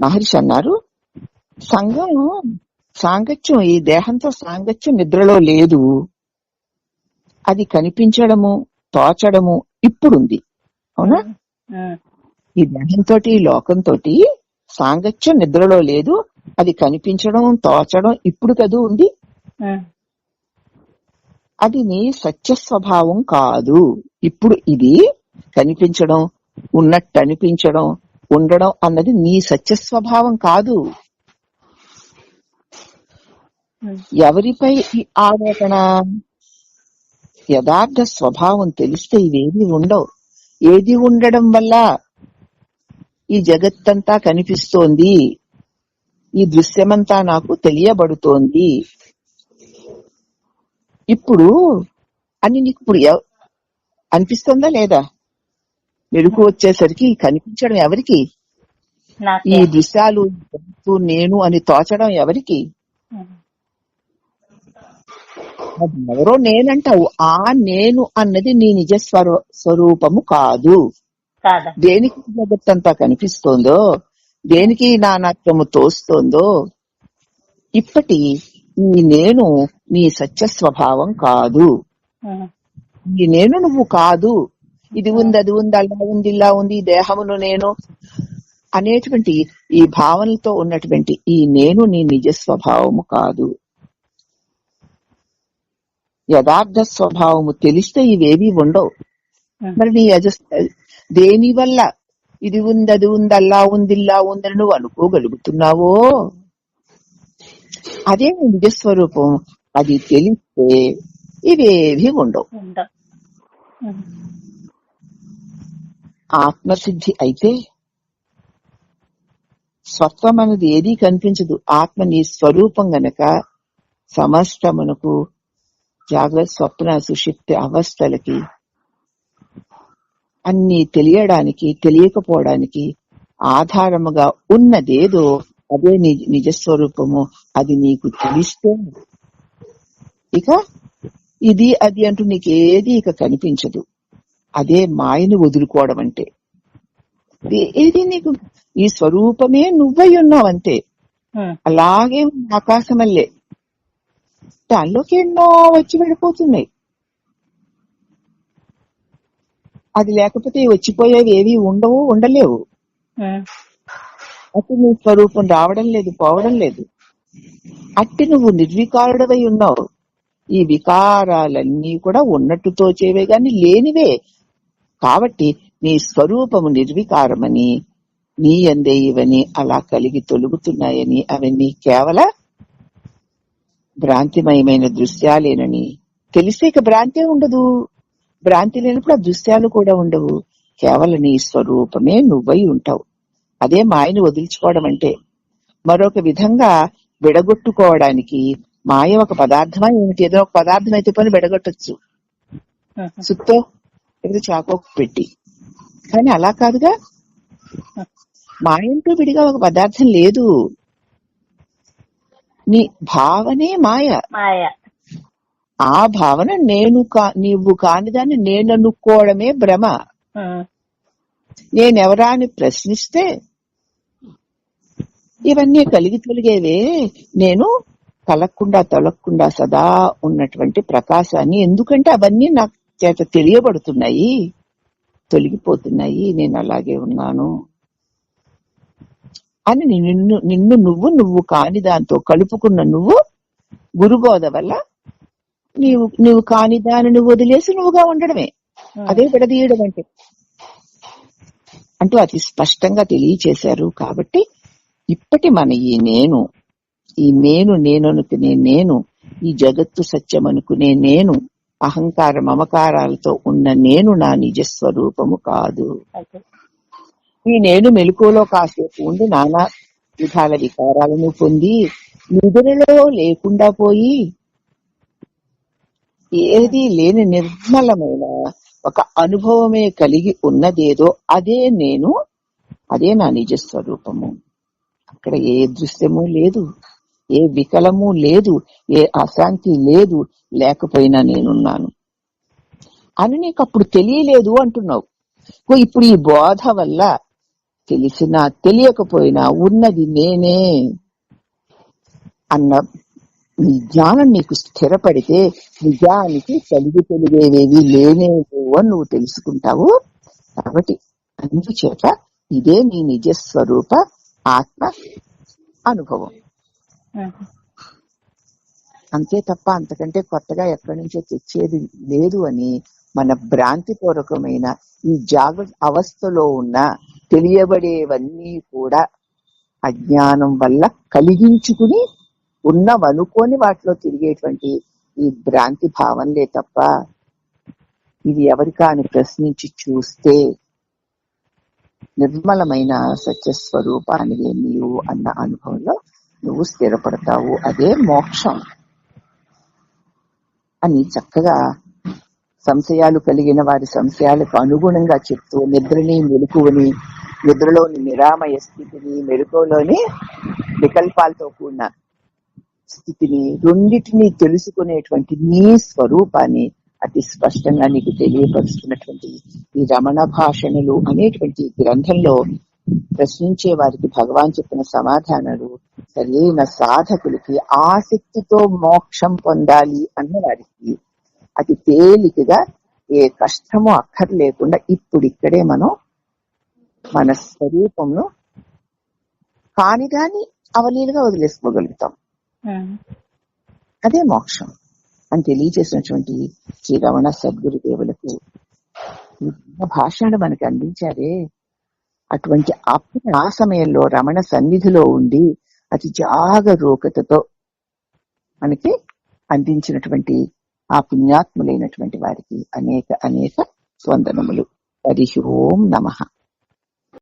మహర్షి అన్నారు సంఘం సాంగత్యం ఈ దేహంతో సాంగత్యం నిద్రలో లేదు. అది కనిపించడము తోచడము ఇప్పుడుంది. అవునా? ఈ దేహంతో ఈ లోకంతో సాంగత్యం నిద్రలో లేదు. అది కనిపించడం తోచడం ఇప్పుడు కదూ ఉంది. అది నీ సత్య స్వభావం కాదు. ఇప్పుడు ఇది కనిపించడం ఉన్నట్టు అనిపించడం ఉండడం అన్నది నీ సత్య స్వభావం కాదు. ఎవరిపై ఈ ఆరోపణ? యథార్థ స్వభావం తెలిస్తే ఇవేమీ ఉండవు. ఏది ఉండడం వల్ల ఈ జగత్తంతా కనిపిస్తోంది? ఈ దృశ్యమంతా నాకు తెలియబడుతోంది. ఇప్పుడు అని నీకు ఇప్పుడు అనిపిస్తుందా లేదా? మెరుగు వచ్చేసరికి కనిపించడం ఎవరికి? ఈ దృశ్యాలు నేను అని తోచడం ఎవరికి? అది ఎవరో నేనంటావు. ఆ నేను అన్నది నీ నిజ స్వరూ స్వరూపము కాదు. దేనికి జగత్తంతా కనిపిస్తోందో? దేనికి నానాత్వము తోస్తోందో? ఇప్పటి ఈ నేను నీ సత్య స్వభావం కాదు ఈ నేను నువ్వు కాదు. ఇది ఉంది అది ఉంది అలా ఉంది ఇలా ఉంది ఈ దేహమును నేను అనేటువంటి ఈ భావనలతో ఉన్నటువంటి ఈ నేను నీ నిజ స్వభావము కాదు. యథార్థ స్వభావము తెలిస్తే ఇవేవి ఉండవు. మరి నీ యజ దేని వల్ల ఇది ఉంది అది ఉంది అలా ఉంది ఇలా ఉందని నువ్వు అనుకోగలుగుతున్నావో? అదే నీ నిజ స్వరూపం అది తెలిస్తే ఇవేవి ఉండవు. ఆత్మసిద్ధి అయితే స్వత్వం అనేది ఏదీ కనిపించదు. ఆత్మ నీ స్వరూపం గనక సమస్తమునకు జాగ్రత్త స్వప్న సుషిప్తి అవస్థలకి అన్ని తెలియడానికి తెలియకపోవడానికి ఆధారముగా ఉన్నదేదో అదే నీ నిజస్వరూపము. అది నీకు తెలిస్తే ఇక ఇది అది అంటూ నీకేది ఇక కనిపించదు. అదే మాయని వదులుకోవడం అంటే. ఇది- ఇది నీకు? ఈ స్వరూపమే నువ్వై ఉన్నావంతే అలాగే ఉంది ఆకాశమల్లే. దానిలోకి ఎన్నో వచ్చి వెళ్ళిపోతున్నాయి. అది లేకపోతే వచ్చిపోయేవి ఏవి ఉండవు ఉండలేవు. అటు నీ స్వరూపం రావడం లేదు పోవడం లేదు. అట్టి నువ్వు నిర్వికారుడవై ఉన్నావు. ఈ వికారాలన్నీ కూడా ఉన్నట్టు తోచేవే గాని లేనివే. కాబట్టి నీ స్వరూపము నిర్వికారమని నీ అందే ఇవని అలా కలిగి తొలుగుతున్నాయని అవన్నీ కేవల భ్రాంతిమయమైన దృశ్యాలేనని. తెలిసే ఇక భ్రాంతే ఉండదు. భ్రాంతి లేనప్పుడు ఆ దృశ్యాలు కూడా ఉండవు. కేవలం నీ స్వరూపమే నువ్వై ఉంటావు. అదే మాయని వదిలించుకోవడం అంటే. మరొక విధంగా విడగొట్టుకోవడానికి మాయ ఒక పదార్థమా ఏమిటి? ఏదో ఒక పదార్థం అయితే పని విడగొట్టచ్చు. సుత్తో? లేదా చాకో పెట్టి. కానీ అలా కాదుగా. మాయంటూ విడిగా ఒక పదార్థం లేదు. నీ భావనే మాయ. మాయ. ఆ భావన నేను కా నీవు కాని దాన్ని నేను అనుకోవడమే భ్రమ. నేనెవరా అని ప్రశ్నిస్తే ఇవన్నీ కలిగి తొలిగేవే. నేను కలక్కుండా తొలగకుండా సదా ఉన్నటువంటి ప్రకాశాన్ని. ఎందుకంటే అవన్నీ నాకు చేత తెలియబడుతున్నాయి తొలగిపోతున్నాయి నేను అలాగే ఉన్నాను. అని నిన్ను నిన్ను నువ్వు నువ్వు కాని దాంతో కలుపుకున్న నువ్వు గురుబోధ వల్ల నీవు నువ్వు కాని దానిని వదిలేసి నువ్వుగా ఉండడమే. అదే విడదీయడం అంటే. అంటూ అతి స్పష్టంగా తెలియచేశారు కాబట్టి ఇప్పటి మన ఈ నేను ఈ నేను నేను అనుకునే నేను ఈ జగత్తు సత్యం అనుకునే నేను అహంకార మమకారాలతో ఉన్న నేను నా నిజ స్వరూపము కాదు. ఈ నేను మెలకువలో కాసేపు ఉండి నానా విధాల వికారాలను పొంది నిద్రలో లేకుండా పోయి ఏది లేని నిర్మలమైన ఒక అనుభవమే కలిగి ఉన్నదేదో అదే నేను అదే నా నిజ స్వరూపము. అక్కడ ఏ దృశ్యము లేదు. ఏ వికలము లేదు ఏ అశాంతి లేదు లేకపోయినా నేనున్నాను. అని నీకు అప్పుడు తెలియలేదు అంటున్నావు. ఓ ఇప్పుడు ఈ బోధ వల్ల తెలిసినా తెలియకపోయినా ఉన్నది నేనే అన్న నీ జ్ఞానం నీకు స్థిరపడితే నిజానికి కలిగి తెలివేవేవి లేనేవు అని నువ్వు తెలుసుకుంటావు. కాబట్టి అందుచేత ఇదే నీ నిజ స్వరూప ఆత్మ అనుభవం. అంతే తప్ప అంతకంటే కొత్తగా ఎక్కడి నుంచో తెచ్చేది లేదు అని మన భ్రాంతి పూర్వకమైన ఈ జాగ్రత్త అవస్థలో ఉన్న తెలియబడేవన్నీ కూడా అజ్ఞానం వల్ల కలిగించుకుని ఉన్నవనుకోని వాటిలో తిరిగేటువంటి ఈ భ్రాంతి భావనలే తప్ప ఇది ఎవరికా అని ప్రశ్నించి చూస్తే నిర్మలమైన సత్యస్వరూపానివే నీవు అన్న అనుభవంలో నువ్వు స్థిరపడతావు. అదే మోక్షం. అని చక్కగా సంశయాలు కలిగిన వారి సంశయాలకు అనుగుణంగా చెప్తూ నిద్రని మెలుకువని నిద్రలోని నిరామయ స్థితిని మెలకువలోని వికల్పాలతో కూడిన స్థితిని రెండింటిని తెలుసుకునేటువంటి నీ స్వరూపాన్ని అతి స్పష్టంగా నీకు తెలియపరుస్తున్నటువంటి ఈ రమణ భాషణలు అనేటువంటి గ్రంథంలో ప్రశ్నించే వారికి భగవాన్ చెప్పిన సమాధానాలు సరైన సాధకులకి ఆసక్తితో మోక్షం పొందాలి అన్న వారికి అతి తేలికగా ఏ కష్టము అక్కర్లేకుండా ఇప్పుడు ఇక్కడే మనం మన స్వరూపంను కాని దాన్ని అవలీలుగా వదిలేసుకోగలుగుతాం. ఆ. అదే మోక్షం. అని తెలియజేసినటువంటి శ్రీ రమణ సద్గురుదేవులకు ఈ భాషను మనకి అందించారే. అటువంటి అప్పుడు ఆ సమయంలో రమణ సన్నిధిలో ఉండి అతి జాగరూకతతో మనకి అందించినటువంటి ఆ పుణ్యాత్ములైనటువంటి వారికి అనేక అనేక స్వందనములు హరి ఓం నమః.